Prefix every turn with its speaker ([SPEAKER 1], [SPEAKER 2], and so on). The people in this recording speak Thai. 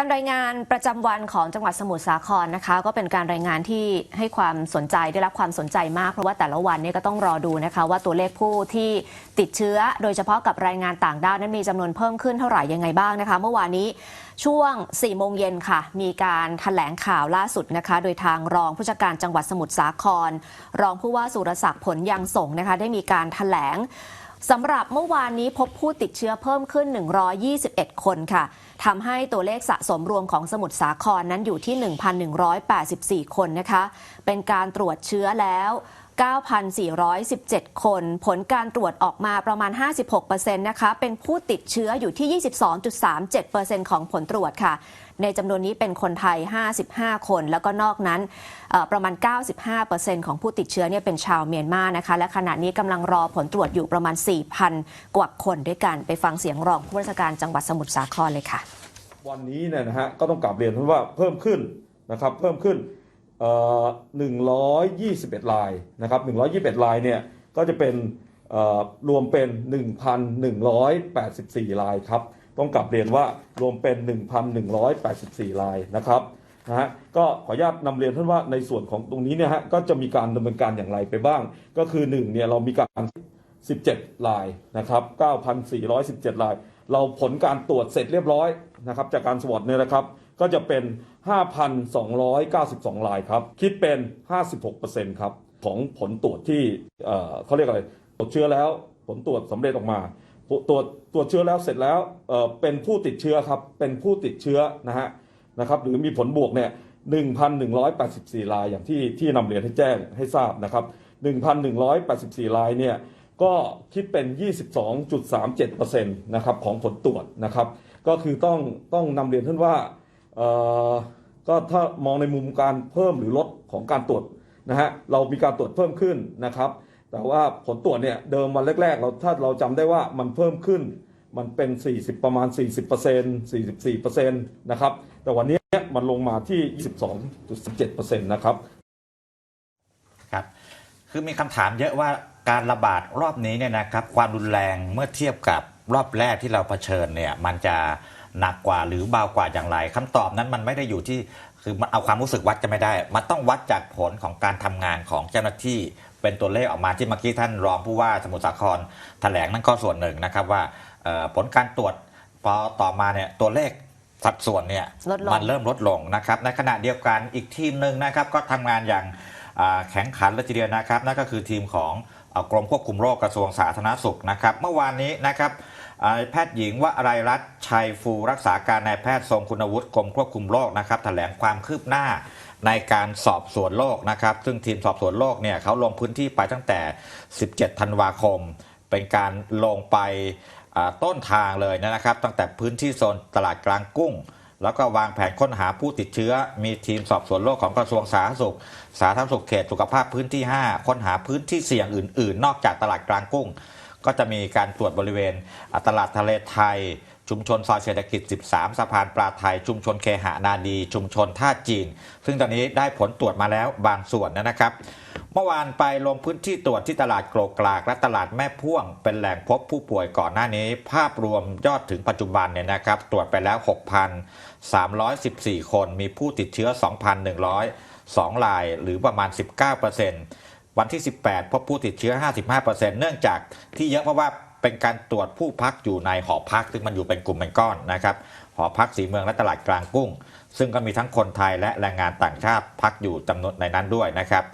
[SPEAKER 1] การรายงานประจำวันของจังหวัดสมุทรสาครนะคะ ก็เป็นการรายงานที่ให้ความสนใจได้รับความสนใจมากเพราะว่าแต่ละวันเนี่ยก็ต้องรอดูนะคะ ว่าตัวเลขผู้ที่ติดเชื้อ โดยเฉพาะกับรายงานต่างด้าวนั้นมีจำนวนเพิ่มขึ้นเท่าไหร่ยังไงบ้างนะคะ เมื่อวานนี้ช่วง 4 โมงเย็นค่ะ มีการแถลงข่าวล่าสุดนะคะ โดยทางรองผู้จัดการจังหวัดสมุทรสาคร รองผู้ว่าสุรศักดิ์ผลยังส่งนะคะ ได้มีการแถลง สำหรับเมื่อวานนี้พบผู้ติดเชื้อเพิ่มขึ้น 121 คนค่ะ ทำให้ตัวเลขสะสมรวมของสมุทรสาครนั้นอยู่ที่ 1,184 คนนะคะ เป็นการตรวจเชื้อแล้ว 9,417 คน ผลการตรวจออกมาประมาณ 56%นะคะ เป็นผู้ติดเชื้ออยู่ที่ 22.37%ของผลตรวจค่ะ ในจำนวนนี้เป็นคนไทย 55 คน แล้วก็นอกนั้นประมาณ 95%ของผู้ติดเชื้อเนี่ยเป็นชาวเมียนมานะคะ และขณะนี้กำลังรอผลตรวจอยู่ประมาณ 4,000 กว่าคนด้วยกัน ไปฟังเสียงรองผู้ราชการจังหวัดสมุทรสาครเลยค่ะ
[SPEAKER 2] วันนี้เนี่ยนะฮะก็ต้องกลับเรียนว่าเพิ่มขึ้นนะครับ เพิ่มขึ้น 121 ลายนะครับ 121 ลายเนี่ยก็จะเป็นรวมเป็น 1,184 ลายครับ ต้องกลับเรียนว่ารวมเป็น 1,184 ลายนะครับนะฮะก็ขออนุญาตนำเรียนท่านว่าในส่วนของตรงนี้เนี่ยฮะก็จะมีการดำเนินการอย่างไรไปบ้าง ก็คือ1เนี่ยเรามีการ 17 ลายนะครับ 9,417 ลาย เราผลการตรวจเสร็จเรียบร้อยนะครับจากการสวอตเนี่ยนะครับ ก็จะเป็น 5,292ลายครับ คิดเป็น 56%ครับ ของผลตรวจที่เอ่อเขาเรียกอะไรตรวจเชื้อแล้วผลตรวจสำเร็จออกมาตรวจตรวจเชื้อแล้วเสร็จแล้วเอ่อเป็นผู้ติดเชื้อครับเป็นผู้ติดเชื้อนะฮะนะครับหรือมีผลบวกเนี่ย1,184ลายอย่างที่ที่นำเรียนให้แจ้งให้ทราบนะครับ 1,184ลายเนี่ยก็คิดเป็น 22.37%นะครับของผลตรวจนะครับ ก็คือต้องต้องนำเรียนท่านว่า ก็ถ้ามองในมุมการเพิ่มหรือลดของการตรวจนะฮะเรามีการตรวจเพิ่มขึ้นนะครับ แต่ว่าผลตรวจเนี่ยเดิมวันแรกๆเราถ้าเราจำได้ว่ามันเพิ่มขึ้น มันเป็น 40 ประมาณ 40% 44%นะครับ แต่วันนี้มันลงมาที่ 22.17%นะครับ
[SPEAKER 3] ครับ คือมีคำถามเยอะว่าการระบาดรอบนี้เนี่ยนะครับ ความรุนแรงเมื่อเทียบกับรอบแรกที่เราเผชิญเนี่ยมันจะ หนักกว่าหรือเบากว่าอย่างไรคำตอบนั้นมันไม่ได้อยู่ที่คือมันเอาความรู้สึกวัดกันไม่ได้ มันต้องวัดจากผลของการทำงานของเจ้าหน้าที่ เป็นตัวเลขออกมาที่เมื่อกี้ท่านรองผู้ว่าสมุทรสาครแถลงนั่นก็ส่วนหนึ่งนะครับว่าเอ่อผลการตรวจพอต่อมาเนี่ยตัวเลขสัดส่วนเนี่ย
[SPEAKER 1] ลดลง
[SPEAKER 3] มันเริ่มลดลงนะครับในขณะเดียวกันอีกทีมหนึ่งนะครับก็ทำงานอย่างอ่าแข็งขันเลยทีเดียวนะครับนั่นก็คือทีมของเอ่อกรมควบคุมโรคกระทรวงสาธารณสุขนะครับ เมื่อวานนี้นะครับอ่า แพทย์หญิงวอะไรรัตน์ชัยฟูรักษาการนายแพทย์ทรงคุณวุฒิกรมควบคุมโรคนะครับแถลงความคืบหน้าในการสอบสวนโรคนะครับ ซึ่งทีมสอบสวนโรคเนี่ยเขาลงพื้นที่ไปตั้งแต่ 17 ธันวาคม เป็นการลงไปต้นทางเลยนะครับ ตั้งแต่พื้นที่โซนตลาดกลางกุ้ง แล้วก็วางแผนค้นหาผู้ติดเชื้อ มีทีมสอบสวนโรคของกระทรวงสาธารณสุข สาธารณสุขเขตสุขภาพพื้นที่ 5 ค้นหาพื้นที่เสี่ยงอื่น ๆ นอกจากตลาดกลางกุ้ง ก็จะมีการตรวจบริเวณตลาดทะเลไทย ชุมชนซอยเศรษฐกิจ 13 สะพานปลาไทย ชุมชนเคหะนาดี ชุมชนท่าจีน ซึ่งตอนนี้ได้ผลตรวจมาแล้วบางส่วนนะครับ เมื่อวานไปลงพื้นที่ตรวจที่ตลาดโกลกลากและตลาดแม่พ่วง เป็นแหล่งพบผู้ป่วยก่อนหน้านี้ ภาพรวมยอดถึงปัจจุบันเนี่ยนะครับ ตรวจไปแล้ว 6,314 คน มีผู้ติดเชื้อ 2,102รายหรือประมาณ 19% วันที่ 18 พบผู้ติดเชื้อ 55%เนื่องจากที่เยอะเพราะว่าเป็นการตรวจผู้พักอยู่ในหอพัก ซึ่งมันอยู่เป็นกลุ่มเป็นก้อนนะครับ หอพักสีเมืองและตลาดกลางกุ้ง ซึ่งก็มีทั้งคนไทยและแรงงานต่างชาติพักอยู่จำนวนในนั้นด้วยนะครับ